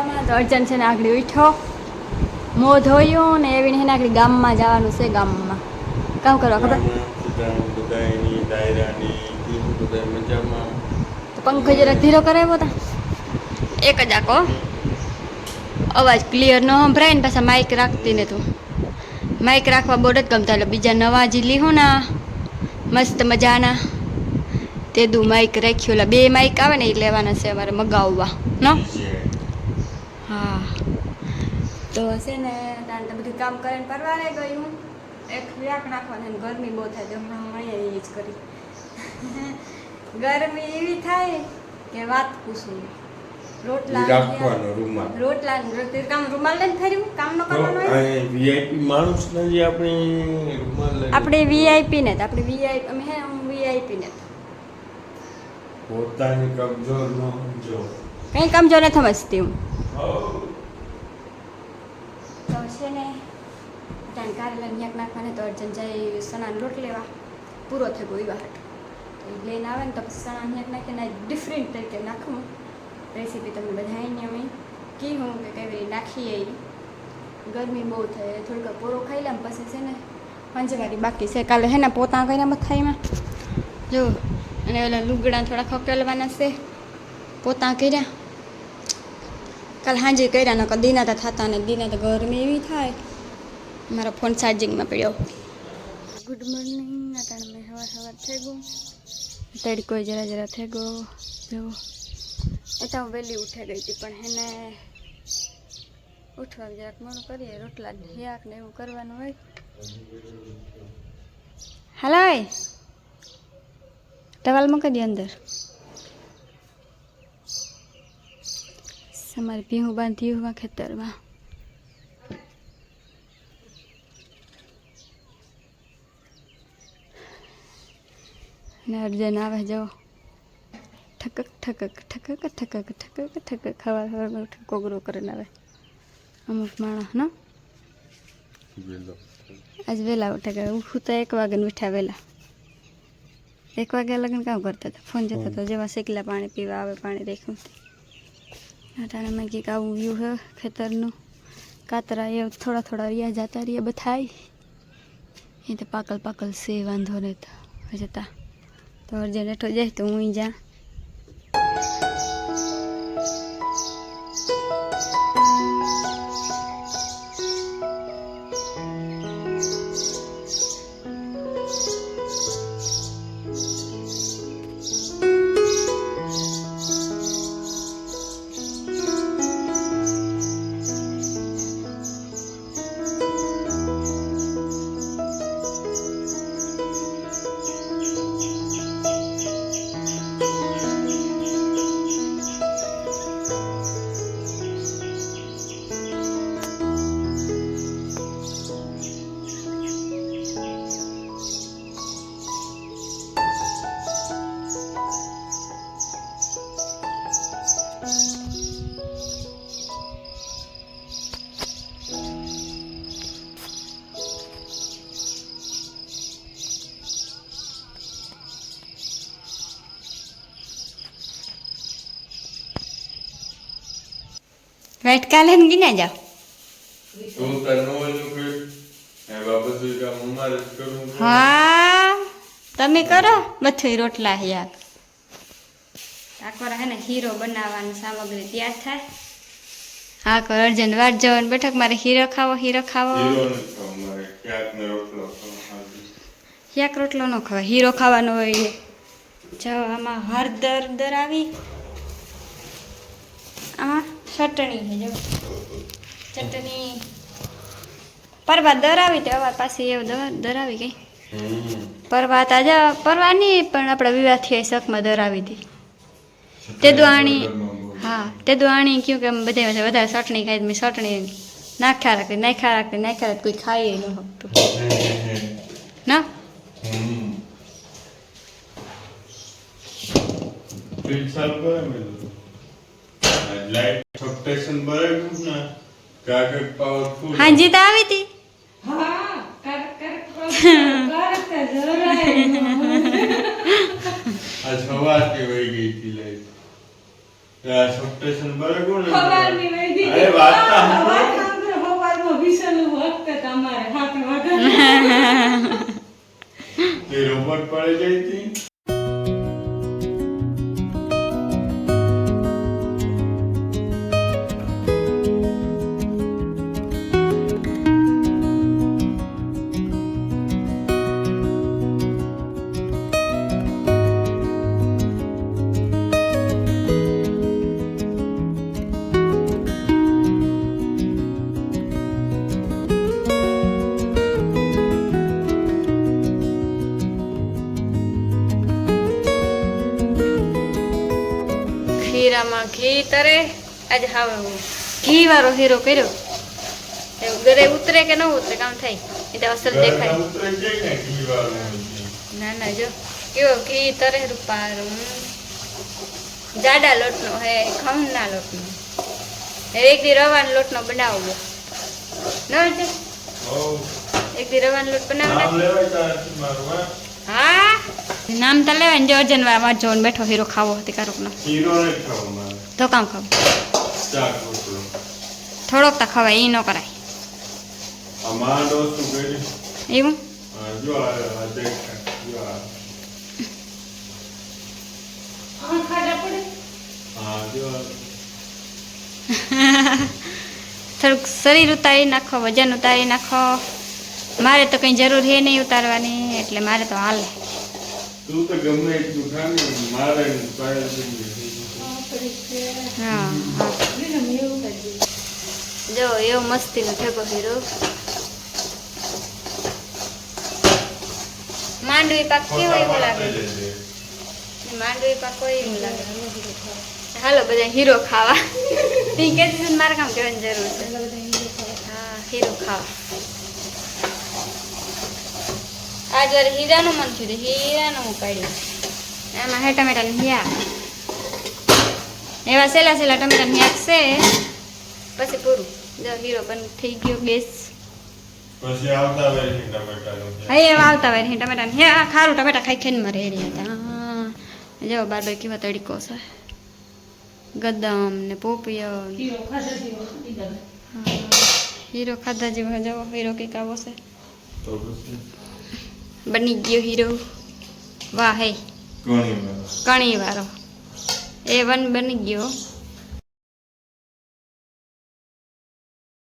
મજામાં તો અર્જન છે ને આગળ ઉઠ્યો મો ધોયું ને એવી ને આગળ ગામમાં જવાનું છે ગામમાં. કામ કરવા ખબર? તો પંખો જરા ધીરો કરાવ્યો તા? એક જ આખો. અવાજ ક્લિયર ન સંભળાય ને પાછા માઇક રાખતી ને તું. માઇક રાખવા બોર્ડ જ ગમતા એટલે બીજા નવા જે લીહું ના મસ્ત મજાના. તે દુ માઇક રાખ્યું એટલે બે માઇક આવે ને એ લેવાના છે અમારે મગાવવા. નો? હા. તો છે ને તાન તો બધું કામ કરીને પરવારે ગયું. એક વ્યાક નાખવાને ગરમી બહુ થાય તો હમણાં અહીંયા એ જ કરી. ગરમી એવી થાય કે વાત પૂછું રોટલા રાખવાનો રૂમાલ. રોટલા કામ રૂમાલ લઈને ફર્યું? કામ ન કરવાનું હોય? વીઆઈપી માણસ ને જે આપણે રૂમાલ આપણે વીઆઈપી ને આપણે વીઆઈપી અમે હે હું વીઆઈપી ને પોતાની કબજો ન સમજો. કંઈ કામ જો નથી સમજતી હું. તો છે ને ત્યાં કારેલા ન્યાક નાખવાને તો અર્જન જાય સણાનો લોટ લેવા. પૂરો થઈ ગયો એવા હાટ તો એ લઈને આવે ને તો પછી સણા ન્યાક નાખીને ડિફરન્ટ તરીકે નાખું. રેસીપી તમને બધાને અમે કીધું કે કેવી રીતે નાખીએ એ ગરમી બહુ થાય, થોડીક પૂરો ખાઈ લઉં પછી છે ને પંજવારી બાકી છે. કાલે હે ને પોતા કર્યા મથાઈમાં જો, અને ઓલા લુગડા થોડા ખકેલવાના છે. પોતા કર્યા. કાલ હાંજે કર્યા નકર દીના તો થતા ને દીના તો ગરમી એવી થાય. મારો ફોન ચાર્જિંગમાં પડ્યો. ગુડ મોર્નિંગ અટાણે મેં હવાર સવાર થઈ ગયું. તડકો જરા જરા થઈ ગયો. જેવો એ તો હું વહેલી ઉઠી ગઈ હતી પણ એને ઉઠવા જરાક મોડું કરીએ રોટલા ને હિયાક ને એવું કરવાનું હોય. હાલો ટવાલ મૂકી દે અંદર. અમારે ભીહું બાંધ્યું માં ખેતરમાં ને અર્જન આવે જો ઠકક ઠકક ઠકક ઠકક ઠકક ઠકક ખવાર ખવારમાં ઉઠી કોગરો કરીને આવે અમુક માણસ નો વેલો. આજ વહેલા ઉઠે ગયા ઉઠું તો એક વાગે ઉઠ્યા વહેલા એક વાગે લગ્ન કામ કરતા હતા ફોન જતો હતો જેવા શેકલા પાણી પીવા આવે પાણી રાખ્યું અટાણે મેં કંઈક આવું વ્યૂ હે, ખેતરનું. કાતરા એ થોડા થોડા રહ્યા જતા રહ્યા બથાય એ તો પાકલ પાકલ છે, વાંધો નહીં તો. જતા. તો અર્જન હેઠો જાય તો હું જા. વાઈટ કાલે ને ગીના જાઓ તું તો ઓલું કર. એ બાબતનું કામ અમારે જ કરવું હા તમે કરો. બધું રોટલા યાર. આકવાર હે ને હીરો બનાવવાની સામગ્રી તૈયાર થાય. હા કર અર્જન. વાટ જવાનું બેઠક. મારે હીરો ખાવો હીરો ખાવો. ખાવો. ક્યાંકનો રોટલો નો ખવાય. હીરો ખાવાનો હોય જો આમાં હળદર દરાવી. આમાં ચટણી છે જો. ચટણી. પરવા દરાવી તે અવાર પાછી એવું દરાવી ગઈ. પરવા તાજા પરવા નહીં પણ આપણા વિવાહથી શકમાં દરાવી હતી તે દ્વાણી હા તે દ્વાણી ક્યું કે બધા વધારે ચટણી ખાઈ મેં ચટણી નાખ્યા રાખતી નાખ્યા રાખતી નાખ્યા રાખતી કોઈ ખાઈ ન શકતું ના. ફ્રીજ ચાલુ કરે મેં લાઈટ સબસ્ટેશન બરાબર ને? કાગળ પાવરફુલ હાંજી તો આવી હતી. આ સવારથી વહી ગઈ હતી લાઈટ આ સબસ્ટેશન બરાબર ને સવારની વહી વાર્તા આ વાત સાંભળો. સાંભળો, સવારમાં વિસલનું વખતે તમારે. હાથ વાગે તે રોબોટ પડી ગઈ હતી? ઘી તરે આજે હાવ ઘી વાળો હીરો કર્યો. એવું ઘરે ઉતરે કે ન ઉતરે કામ થાય. એ તો અસર દેખાય. ને. ના ના જો. કેવો ઘી તરે રૂપારો જાડા લોટનો હે ખમના લોટનો. એક દી રવાનો લોટનો બનાવવો. ના છે? એક દી રવાનો લોટ બનાવ નામ લેવાય તારાથી મારું, હા? નામ તો લેવાય જો અર્જન વાંચો જોન બેઠો હીરો ખાવો હતી કારુકનો હીરો ખાવો મારે. તો કામ ખાવ થોડોક તો ખવાય એ ન કરાય. એવું હા, હા. થોડુંક શરીર ઉતારી નાખો વજન ઉતારી નાખો મારે તો કંઈ જરૂર છે નહીં ઉતારવાની એટલે મારે તો હાલે તું તો ગમે એટલું ખાને મારે હા. જો એવો મસ્તીનો ઠેકો હીરો માંડવી પાક કેવો એવો લાગે? માંડવી પાક કોઈ એવું લાગે? હાલો બધા હીરો ખાવા. તી કે મારે કામ કહેવાની જરૂર છે. હા હીરો ખાવા. આજ વાર હીરાનું મન થયું હીરાનું હું કાઢ્યું. એમાં હે ટમેટાનું હિયા. એવા સેલા સેલા ટમેટા હિયાક છે. પછી પૂરું. જો હીરો બંધ થઈ ગયો ગેસ પછી આવતા વર્ષે ટમેટાનું છે. હવે એવા આવતા હોય ટમેટાનું. હિયા ખારું ટમેટા ખાઈ ખાઈને મરે રહ્યા હતા હા. જો બાર કેવા તડીકો છે. ગદમ ને પોપિયો હીરો ખાધા જેવો હા. હીરો ખાધા જેવો જવો હીરો કંઈક આવો છે. બની ગયો હીરો. વાહ હે. ઘણી વાર. કણી વાળો એ વન બની ગયો.